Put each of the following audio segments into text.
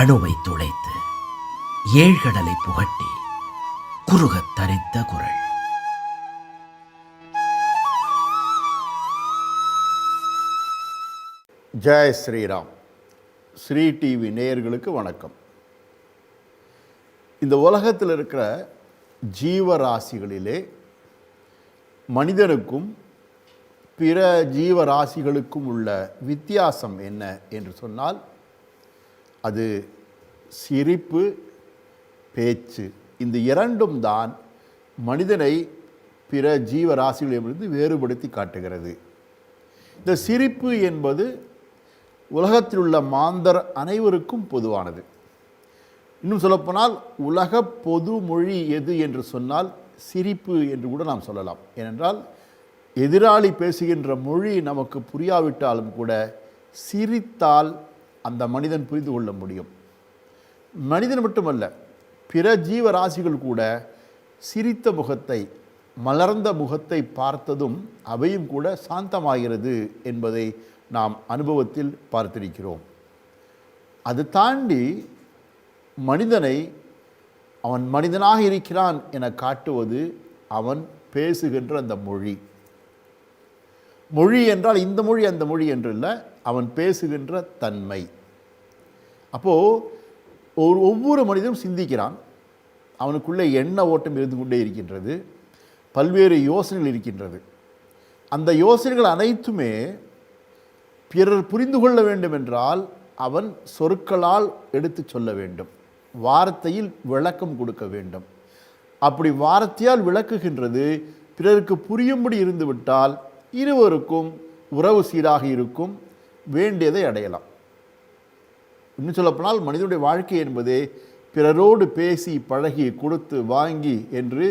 அணுவை துளைத்து ஏழ்கடலை புகட்டி குறுகத் தரித்த குரல். ஜெய் ஸ்ரீராம். ஸ்ரீ டிவி நேயர்களுக்கு வணக்கம். இந்த உலகத்தில் இருக்கிற ஜீவராசிகளிலே மனிதனுக்கும் பிற ஜீவராசிகளுக்கும் உள்ள வித்தியாசம் என்ன என்று சொன்னால் அது சிரிப்பு பேச்சு. இந்த இரண்டும் தான் மனிதனை பிற ஜீவராசிகளிடமிருந்து வேறுபடுத்தி காட்டுகிறது. இந்த சிரிப்பு என்பது உலகத்தில் உள்ள மாந்தர் அனைவருக்கும் பொதுவானது. இன்னும் சொல்லப்போனால் உலக பொது மொழி எது என்று சொன்னால் சிரிப்பு என்று கூட நாம் சொல்லலாம். ஏனென்றால் எதிராளி பேசுகின்ற மொழி நமக்கு புரியாவிட்டாலும் கூட சிரித்தால் அந்த மனிதன் புரிந்து கொள்ள முடியும். மனிதன் மட்டுமல்ல பிற ஜீவராசிகள் கூட சிரித்த முகத்தை மலர்ந்த முகத்தை பார்த்ததும் அவையும் கூட சாந்தமாகிறது என்பதை நாம் அனுபவத்தில் பார்த்திருக்கிறோம். அது தாண்டி மனிதனை அவன் மனிதனாக இருக்கிறான் என காட்டுவது அவன் பேசுகின்ற அந்த மொழி. மொழி என்றால் இந்த மொழி அந்த மொழி என்று இல்லை அவன் பேசுகின்ற தன்மை. அப்போது ஒரு ஒவ்வொரு மனிதனும் சிந்திக்கிறான். அவனுக்குள்ளே எண்ண ஓட்டம் இருந்து கொண்டே இருக்கின்றது. பல்வேறு யோசனைகள் இருக்கின்றது. அந்த யோசனைகள் அனைத்துமே பிறர் புரிந்து கொள்ள வேண்டும் என்றால் அவன் சொற்களால் எடுத்து சொல்ல வேண்டும். வார்த்தையில் விளக்கம் கொடுக்க வேண்டும். அப்படி வார்த்தையால் விளக்குகின்றது பிறருக்கு புரியும்படி இருந்துவிட்டால் இருவருக்கும் உறவு சீராக இருக்கும். வேண்டியதை அடையலாம். இன்னும் சொல்லப்போனால் மனிதனுடைய வாழ்க்கை என்பது பிறரோடு பேசி பழகி கொடுத்து வாங்கி என்று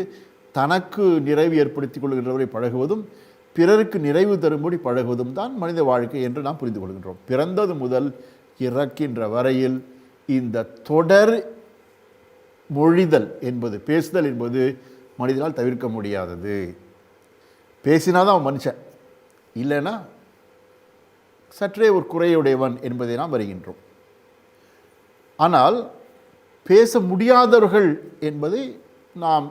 தனக்கு நிறைவு ஏற்படுத்திக் கொள்கின்றவரை பழகுவதும் பிறருக்கு நிறைவு தரும்படி பழகுவதும் தான் மனித வாழ்க்கை என்று நாம் புரிந்து கொள்கின்றோம். பிறந்தது முதல் இறக்கின்ற வரையில் இந்த தொடர் மொழிதல் என்பது பேசுதல் என்பது மனிதனால் தவிர்க்க முடியாதது. பேசினாதான் அவன் மனுஷன். இல்லைன்னா சற்றே ஒரு குறையுடையவன் என்பதை நாம் வருகின்றோம் ஆனால் பேச முடியாதவர்கள் என்பதை நாம்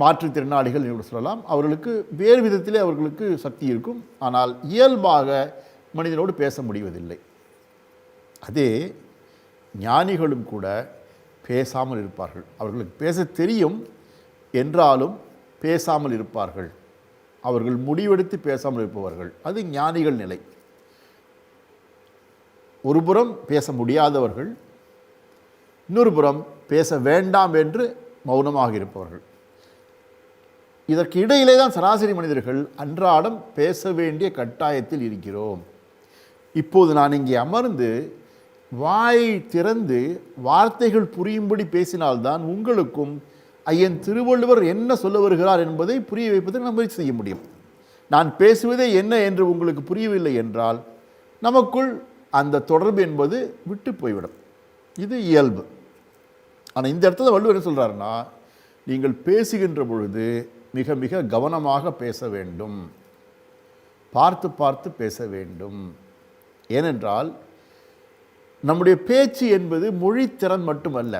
மாற்றுத்திறனாளிகள் என்று சொல்லலாம். அவர்களுக்கு வேறு விதத்திலே அவர்களுக்கு சக்தி இருக்கும். ஆனால் இயல்பாக மனிதனோடு பேச முடிவதில்லை. அதே ஞானிகளும் கூட பேசாமல் இருப்பார்கள். அவர்களுக்கு பேச தெரியும் என்றாலும் பேசாமல் இருப்பார்கள். அவர்கள் முடிவெடுத்து பேசாமல் இருப்பவர்கள். அது ஞானிகள் நிலை. ஒருபுறம் பேச முடியாதவர்கள் இன்னொரு புறம் பேச வேண்டாம் என்று மௌனமாக இருப்பவர்கள். இதற்கு இடையிலே தான் சராசரி மனிதர்கள் அன்றாடம் பேச வேண்டிய கட்டாயத்தில் இருக்கிறோம். இப்போது நான் இங்கே அமர்ந்து வாய் திறந்து வார்த்தைகள் புரியும்படி பேசினால்தான் உங்களுக்கும் ஐயன் திருவள்ளுவர் என்ன சொல்ல வருகிறார் என்பதை புரிய வைப்பதற்கு நம்ம முயற்சி செய்ய முடியும். நான் பேசுவதே என்ன என்று உங்களுக்கு புரியவில்லை என்றால் நமக்குள் அந்த தொடர்பு என்பது விட்டு போய்விடும். இது இயல்பு. ஆனால் இந்த இடத்துல வள்ளுவர் என்ன சொல்கிறாருன்னா நீங்கள் பேசுகின்ற பொழுது மிக மிக கவனமாக பேச வேண்டும். பார்த்து பார்த்து பேச வேண்டும். ஏனென்றால் நம்முடைய பேச்சு என்பது மொழித்திறன் மட்டுமல்ல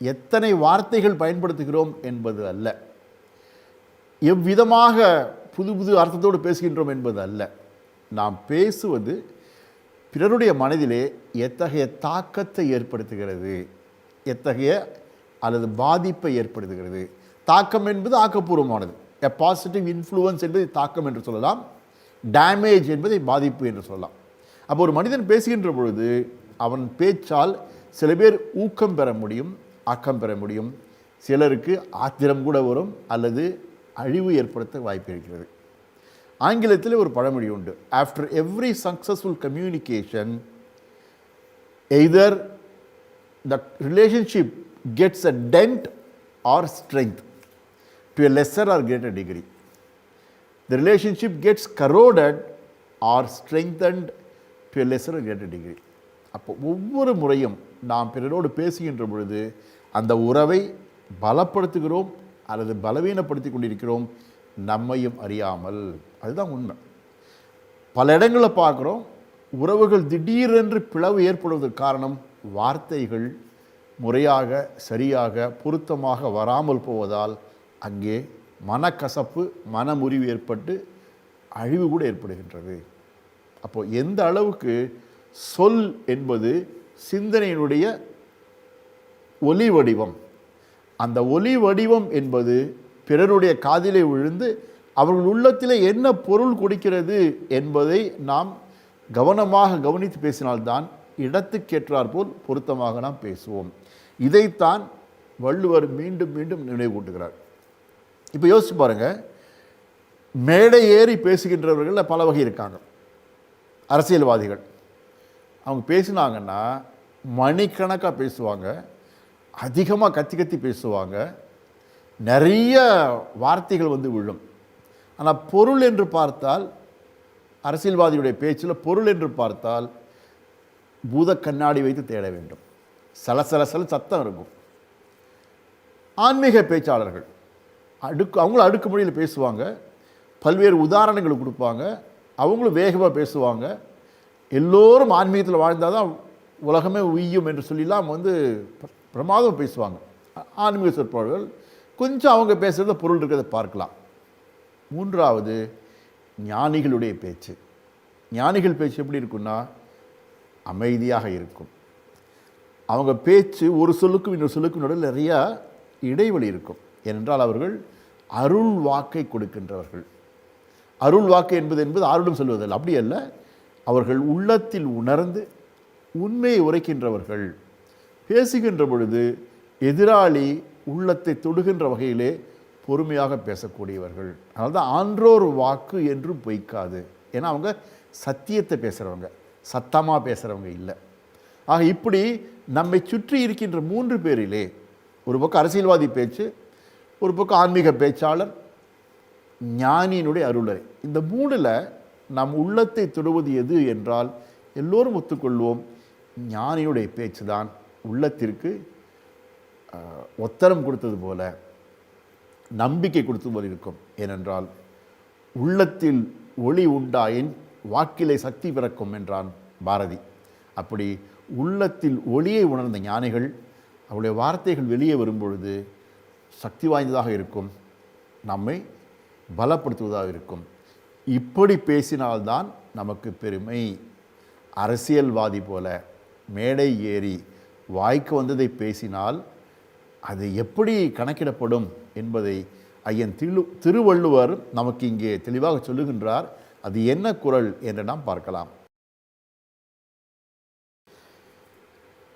எத்தனை வார்த்தைகள் பயன்படுத்துகிறோம் என்பது அல்ல எவ்விதமாக புது புது அர்த்தத்தோடு பேசுகின்றோம் என்பது அல்ல. நாம் பேசுவது பிறருடைய மனதிலே எத்தகைய தாக்கத்தை ஏற்படுத்துகிறது? எத்தகைய அல்லது பாதிப்பை ஏற்படுத்துகிறது? தாக்கம் என்பது ஆக்கப்பூர்வமானது. எ பாசிட்டிவ் இன்ஃப்ளூயன்ஸ் என்பதை தாக்கம் என்று சொல்லலாம். டேமேஜ் என்பதை பாதிப்பு என்று சொல்லலாம். அப்போ ஒரு மனிதன் பேசுகின்ற பொழுது அவன் பேச்சால் சில பேர் ஊக்கம் பெற முடியும் ஆக்கம் பெற முடியும். சிலருக்கு ஆத்திரம் கூட வரும் அல்லது அழிவு ஏற்படுத்த வாய்ப்பு இருக்கிறது. ஆங்கிலத்தில் ஒரு பழமொழி உண்டு after every successful communication either the relationship gets a dent or strength to a lesser or greater degree the relationship gets corroded or strengthened to a lesser or greater degree அப்போ ஒவ்வொரு முறையும் நாம் பிறரோடு பேசுகின்ற பொழுது அந்த உறவை பலப்படுத்துகிறோம் அல்லது பலவீனப்படுத்தி கொண்டிருக்கிறோம் நம்மையும் அறியாமல் அதுதான் உண்மை. பல இடங்களில் பார்க்குறோம் உறவுகள் திடீரென்று பிளவு ஏற்படுவதற்கு காரணம் வார்த்தைகள் முறையாக சரியாக பொருத்தமாக வராமல் போவதால் அங்கே மனக்கசப்பு மனமுறிவு ஏற்பட்டு அழிவு கூட ஏற்படுகின்றது. அப்போது எந்த அளவுக்கு சொல் என்பது சிந்தனையினுடைய ஒலி வடிவம் அந்த ஒலி வடிவம் என்பது பிறருடைய காதிலே விழுந்து அவர்கள் உள்ளத்திலே என்ன பொருள் கொடுக்கிறது என்பதை நாம் கவனமாக கவனித்து பேசினால்தான் இடத்துக்கேற்றாற் போல் பொருத்தமாக நாம் பேசுவோம். இதைத்தான் வள்ளுவர் மீண்டும் மீண்டும் நினைவூட்டுகிறார் இப்போ யோசிச்சு பாருங்க. மேடை ஏறி பேசுகின்றவர்கள் பல வகை இருக்காங்க. அரசியல்வாதிகள். அவங்க பேசினாங்கன்னா மணிக்கணக்காக பேசுவாங்க. அதிகமாக கத்தி கத்தி பேசுவாங்க. நிறைய வார்த்தைகள் வந்து விழும். ஆனால் பொருள் என்று பார்த்தால் அரசியல்வாதியுடைய பேச்சில் பொருள் என்று பார்த்தால் பூத கண்ணாடி வைத்து தேட வேண்டும். சலசல சல சத்தம் இருக்கும். ஆன்மீக பேச்சாளர்கள் அடுக்கு அவங்களும் அடுக்கு மொழியில் பேசுவாங்க பல்வேறு உதாரணங்கள் கொடுப்பாங்க அவங்களும் வேகமாக பேசுவாங்க. எல்லோரும் ஆன்மீகத்தில் வாழ்ந்தால் தான் உலகமே உய்யும் என்று சொல்லிலாம் வந்து பிர- பிரமாதம் பேசுவாங்க. ஆன்மீக சொற்பொழிகள் கொஞ்சம் அவங்க பேசுகிறத பொருள் இருக்கிறத பார்க்கலாம். மூன்றாவது ஞானிகளுடைய பேச்சு. ஞானிகள் பேச்சு எப்படி இருக்குன்னா அமைதியாக இருக்கும். அவங்க பேச்சு ஒரு சொல்லுக்கும் இன்னொரு சொல்லுக்கும் நடுவில் நிறையா இடைவெளி இருக்கும். ஏனென்றால் அவர்கள் அருள் வாக்கை கொடுக்கின்றவர்கள். அருள் வாக்கு என்பது என்பது ஆருடம் சொல்வதில் அப்படி அல்ல. அவர்கள் உள்ளத்தில் உணர்ந்து உண்மையை உரைக்கின்றவர்கள். பேசுகின்ற பொழுது எதிராளி உள்ளத்தை தொடுகின்ற வகையிலே பொறுமையாக பேசக்கூடியவர்கள். அதனால தான் ஆன்றோர் வாக்கு என்றும் பொய்க்காது. ஏன்னா அவங்க சத்தியத்தை பேசுகிறவங்க சத்தமாக பேசுகிறவங்க இல்லை. ஆக இப்படி நம்மை சுற்றி இருக்கின்ற மூன்று பேரிலே ஒரு பக்கம் அரசியல்வாதி பேச்சு ஒரு பக்கம் ஆன்மீக பேச்சாளர் ஞானியினுடைய அருளரை இந்த மூணில் நம் உள்ளத்தை தொடுவது எது என்றால் எல்லோரும் ஒத்துக்கொள்வோம் ஞானியுடைய பேச்சு தான் உள்ளத்திற்கு ஒத்தரம் கொடுத்தது போல. நம்பிக்கை கொடுத்து போல இருக்கும் ஏனென்றால் உள்ளத்தில் ஒளி உண்டாயின் வாக்கிலே சக்தி பிறக்கும் என்றான் பாரதி. அப்படி உள்ளத்தில் ஒளியை உணர்ந்த ஞானிகள் அவருடைய வார்த்தைகள் வெளியே வரும்பொழுது சக்தி வாய்ந்ததாக இருக்கும். நம்மை பலப்படுத்துவதாக இருக்கும். இப்படி பேசினால்தான் நமக்கு பெருமை. அரசியல்வாதி போல மேடை ஏறி வாய்க்கு வந்ததை பேசினால் அது எப்படி கணக்கிடப்படும்? என்பதை ஐயன் திரு திருவள்ளுவர் நமக்கு இங்கே தெளிவாக சொல்லுகின்றார். அது என்ன குறள் என்று நாம் பார்க்கலாம்.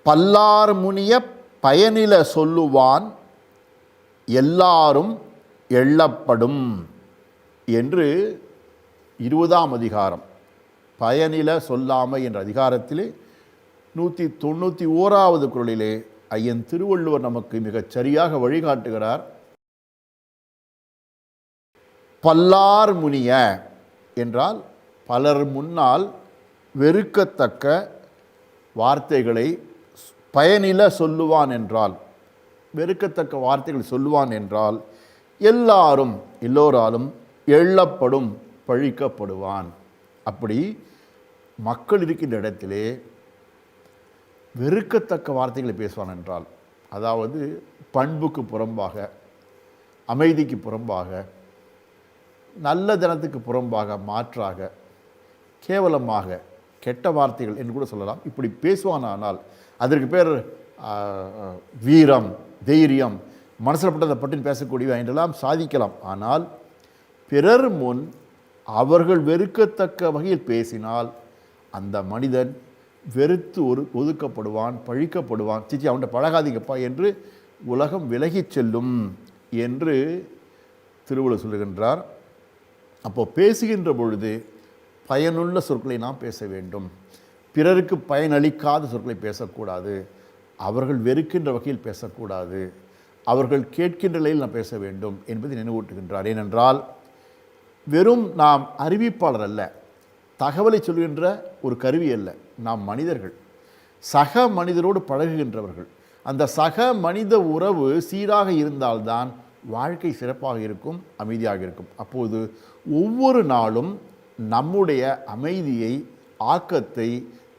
பல்லார் முனிய பயனில சொல்லுவான் எல்லாரும் எள்ளப்படும் என்று இருபதாம் அதிகாரம். பயனில சொல்லாமை என்ற அதிகாரத்திலே நூற்றி தொண்ணூற்றி ஓராவது குறளிலே ஐயன் திருவள்ளுவர் நமக்கு மிகச் சரியாக வழிகாட்டுகிறார். பல்லார் முனிய என்றால் பலர் முன்னால் வெறுக்கத்தக்க வார்த்தைகளை பயனில சொல்லுவான் என்றால் வெறுக்கத்தக்க வார்த்தைகள் சொல்லுவான் என்றால் எல்லாரும் எல்லோராலும் எள்ளப்படும் பழிக்கப்படுவான். அப்படி மக்கள் இருக்கின்ற இடத்திலே வெறுக்கத்தக்க வார்த்தைகளை பேசுவான் என்றால் அதாவது பண்புக்கு புறம்பாக அமைதிக்கு புறம்பாக நல்ல தினத்துக்கு புறம்பாக மாற்றாக கேவலமாக கெட்ட வார்த்தைகள் என்று கூட சொல்லலாம். இப்படி பேசுவானானால் அதற்கு பேர் வீரம் தைரியம் மனசில் பட்டதை பட்டுன்னு பேசக்கூடியவை என்றெல்லாம் சாதிக்கலாம். ஆனால் பிறர் முன் அவர்கள் வெறுக்கத்தக்க வகையில் பேசினால் அந்த மனிதன் வெறுத்து ஒரு ஒதுக்கப்படுவான் பழிக்கப்படுவான். சிச்சி அவன்கிட்ட பழகாதீங்கப்பா என்று உலகம் விலகிச் செல்லும் என்று திருவள்ளுவர் சொல்லுகின்றார். அப்போ பேசுகின்ற பொழுது பயனுள்ள சொற்களை நாம் பேச வேண்டும். பிறருக்கு பயனளிக்காத சொற்களை பேசக்கூடாது. அவர்கள் வெறுக்கின்ற வகையில் பேசக்கூடாது. அவர்கள் கேட்கின்ற நிலையில் நாம் பேச வேண்டும் என்பதை நினைவூட்டுகின்றார். ஏனென்றால் வெறும் நாம் அறிவிப்பாளர் அல்ல தகவலை சொல்கின்ற ஒரு கருவி அல்ல நாம் மனிதர்கள். சக மனிதரோடு பழகுகின்றவர்கள். அந்த சக மனித உறவு சீராக இருந்தால்தான் வாழ்க்கை சிறப்பாக இருக்கும் அமைதியாக இருக்கும். அப்போது ஒவ்வொரு நாளும் நம்முடைய அமைதியை ஆக்கத்தை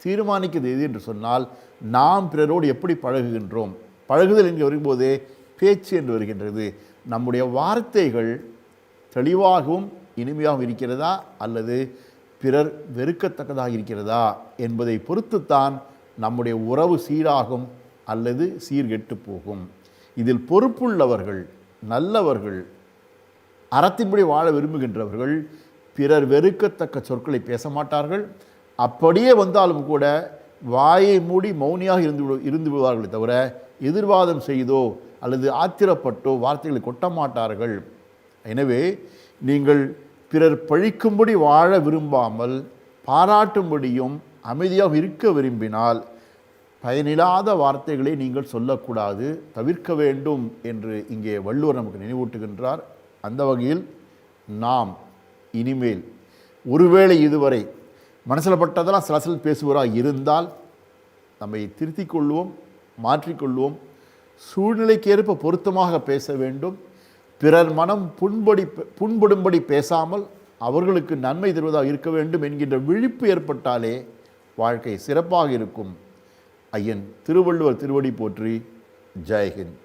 தீர்மானிக்கிறது எது என்று சொன்னால் நாம் பிறரோடு எப்படி பழகுகின்றோம்? பழகுதல் என்று வரும்போதே பேச்சு என்று வருகின்றது. நம்முடைய வார்த்தைகள் தெளிவாகவும் இனிமையாகவும் இருக்கிறதா? அல்லது பிறர் வெறுக்கத்தக்கதாக இருக்கிறதா? என்பதை பொறுத்துத்தான் நம்முடைய உறவு சீராகும் அல்லது சீர்கெட்டு போகும். இதில் பொறுப்புள்ளவர்கள் நல்லவர்கள் அறத்தின்படி வாழ விரும்புகின்றவர்கள் பிறர் வெறுக்கத்தக்க சொற்களை பேச மாட்டார்கள். அப்படியே வந்தாலும் கூட வாயை மூடி மௌனியாக இருந்து விடு- இருந்து விடுவார்களே தவிர எதிர்வாதம் செய்தோ அல்லது ஆத்திரப்பட்டோ வார்த்தைகளை கொட்ட மாட்டார்கள். எனவே நீங்கள் பிறர் பழிக்கும்படி வாழ விரும்பாமல் பாராட்டும்படியும் அமைதியாக இருக்க விரும்பினால் பயனில்லாத வார்த்தைகளை நீங்கள் சொல்லக்கூடாது தவிர்க்க வேண்டும் என்று இங்கே வள்ளுவர் நமக்கு நினைவூட்டுகின்றார். அந்த வகையில் நாம் இனிமேல் ஒருவேளை இதுவரை மனசில் பட்டதெல்லாம் சலசல் பேசுவராக இருந்தால் நம்மை திருத்திக் கொள்வோம் மாற்றிக்கொள்வோம் சூழ்நிலைக்கேற்ப பொருத்தமாக பேச வேண்டும். பிறர் மனம் புண்படி புண்படும்படி பேசாமல் அவர்களுக்கு நன்மை தருவதாக இருக்க வேண்டும் என்கின்ற விழிப்பு ஏற்பட்டாலே வாழ்க்கை சிறப்பாக இருக்கும். ஐயன். திருவள்ளுவர் திருவடி போற்றி. ஜெயஹிந்த்.